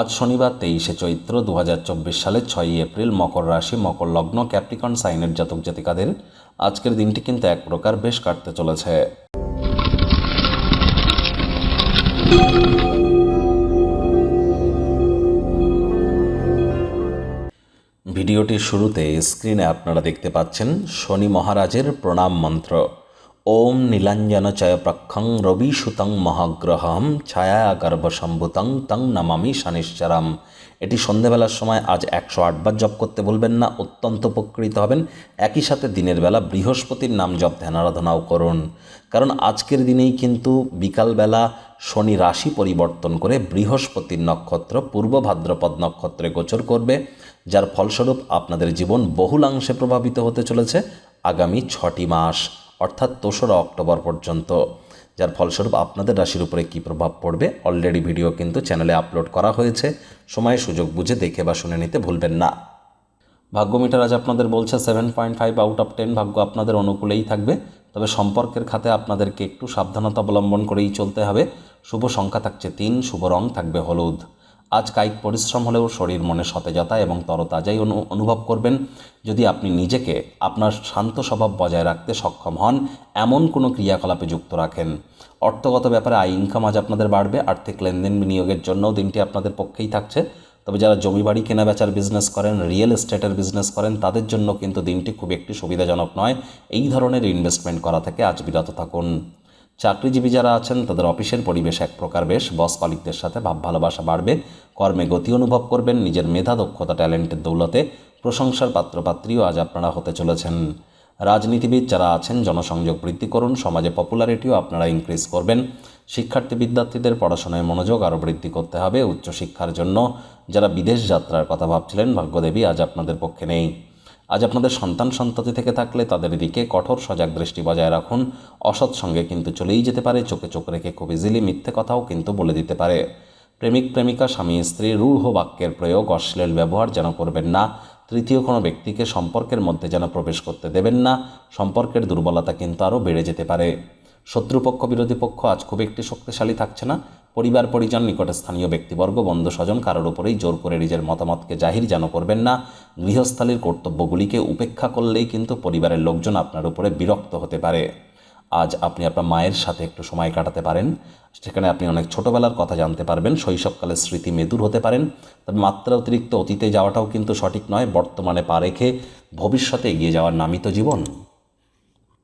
আজ শনিবার তেইশে চৈত্র দু হাজার চব্বিশ সালের ছয়ই এপ্রিল মকর রাশি, মকর লগ্ন, ক্যাপ্রিকন, সাইনের জাতক জাতিকাদের আজকের দিনটি কিন্তু এক প্রকার বেশ কাটতে চলেছে। ভিডিওটির শুরুতে স্ক্রিনে আপনারা দেখতে পাচ্ছেন শনি মহারাজের প্রণাম মন্ত্র। ওম নীলাঞ্জন চয় প্রক্ষং রবি সুতং মহাগ্রহম ছায়া গর্ভসম্ভুতং তং নমামি শনিশ্চরম এটি সন্ধেবেলার সময় আজ একশো আটবার জপ করতে বলবেন না, অত্যন্ত উপকৃত হবেন। একই সাথে দিনের বেলা বৃহস্পতির নাম জপ ধ্যানারাধনাও করুন। কারণ আজকের দিনেই কিন্তু বিকালবেলা শনি রাশি পরিবর্তন করে বৃহস্পতির নক্ষত্র, পূর্ব ভাদ্রপদ নক্ষত্রে গোচর করবে, যার ফলস্বরূপ আপনাদের জীবন বহুলাংশে প্রভাবিত হতে চলেছে আগামী ছটি মাস। অর্থাৎ দোসরা অক্টোবর পর্যন্ত। যার ফলস্বরূপ আপনাদের রাশির উপরে কী প্রভাব পড়বে অলরেডি ভিডিও কিন্তু চ্যানেলে আপলোড করা হয়েছে। সময়, সুযোগ বুঝে দেখে বা শুনে নিতে ভুলবেন না। ভাগ্য মিটার আজ আপনাদের বলছে seven point five out of ten ভাগ্য আপনাদের অনুকূলেই থাকবে। তবে সম্পর্কের খাতে আপনাদেরকে একটু সাবধানতা অবলম্বন করেই চলতে হবে। শুভ সংখ্যা থাকছে তিন, শুভ রং থাকবে হলুদ। আজ কায়িক পরিশ্রম হলেও শরীর মনে সতেজতা এবং তরতাজাই অনু অনুভব করবেন। যদি আপনি নিজেকে আপনার শান্ত স্বভাব বজায় রাখতে সক্ষম হন, এমন কোনো ক্রিয়াকলাপে যুক্ত রাখেন। অর্থগত ব্যাপারে আয় ইনকাম আজ আপনাদের বাড়বে, আর্থিক লেনদেন বিনিয়োগের জন্যও দিনটি আপনাদের পক্ষেই থাকছে। তবে যারা জমি বাড়ি কেনা বেচার বিজনেস করেন রিয়েল এস্টেটের বিজনেস করেন, তাদের জন্য কিন্তু দিনটি খুব একটি সুবিধাজনক নয়। এই ধরনের ইনভেস্টমেন্ট করা থেকে আজ বিরত থাকুন। চাকরিজীবী যারা আছেন, তাদের অফিসের পরিবেশ এক প্রকার বেশ। বস কলিকদের সাথে ভাব ভালোবাসা বাড়বে, কর্মে গতি অনুভব করবেন, নিজের মেধা, দক্ষতা ট্যালেন্টের দৌলতে প্রশংসার পাত্রপাত্রীও আজ আপনারা হতে চলেছেন। রাজনীতিবিদ যারা আছেন, জনসংযোগ বৃদ্ধি করুন, সমাজে পপুলারিটিও আপনারা ইনক্রিজ করবেন। শিক্ষার্থী বিদ্যার্থীদের পড়াশোনায় মনোযোগ আরও বৃদ্ধি করতে হবে। উচ্চশিক্ষার জন্য যারা বিদেশ যাত্রার কথা ভাবছিলেন, ভাগ্যদেবী আজ আপনাদের পক্ষে নেই। আজ আপনাদের সন্তান সন্ততি থেকে থাকলে তাদের দিকে কঠোর সজাগ দৃষ্টি বজায় রাখুন। অসৎ সঙ্গে কিন্তু চলেই যেতে পারে, চোখে চোখ রেখে খুব ইজিলি মিথ্যে কথাও কিন্তু বলে দিতে পারে। প্রেমিক, প্রেমিকা, স্বামী, স্ত্রী, রূঢ় বাক্যের প্রয়োগ, অশ্লীল ব্যবহার যেন করবেন না। তৃতীয় কোনো ব্যক্তিকে সম্পর্কের মধ্যে যেন প্রবেশ করতে দেবেন না, সম্পর্কের দুর্বলতা কিন্তু আরও বেড়ে যেতে পারে। শত্রুপক্ষ, বিরোধী পক্ষ আজ খুব একটি শক্তিশালী থাকছে না। পরিবার পরিজন নিকটে স্থানীয় ব্যক্তিবর্গ বন্ধু স্বজন কারোর উপরেই জোর করে নিজের মতামতকে জাহির যেন করবেন না। গৃহস্থালীর কর্তব্যগুলিকে উপেক্ষা করলেই কিন্তু পরিবারের লোকজন আপনার উপরে বিরক্ত হতে পারে। আজ আপনি আপনার মায়ের সাথে একটু সময় কাটাতে পারেন। সেখানে আপনি অনেক ছোটোবেলার কথা জানতে পারবেন শৈশবকালের স্মৃতি মেদুর হতে পারেন। তবে মাত্রা অতিরিক্ত অতীতে যাওয়াটাও কিন্তু সঠিক নয়, বর্তমানে পা রেখে ভবিষ্যতে এগিয়ে যাওয়ার নামই তো জীবন।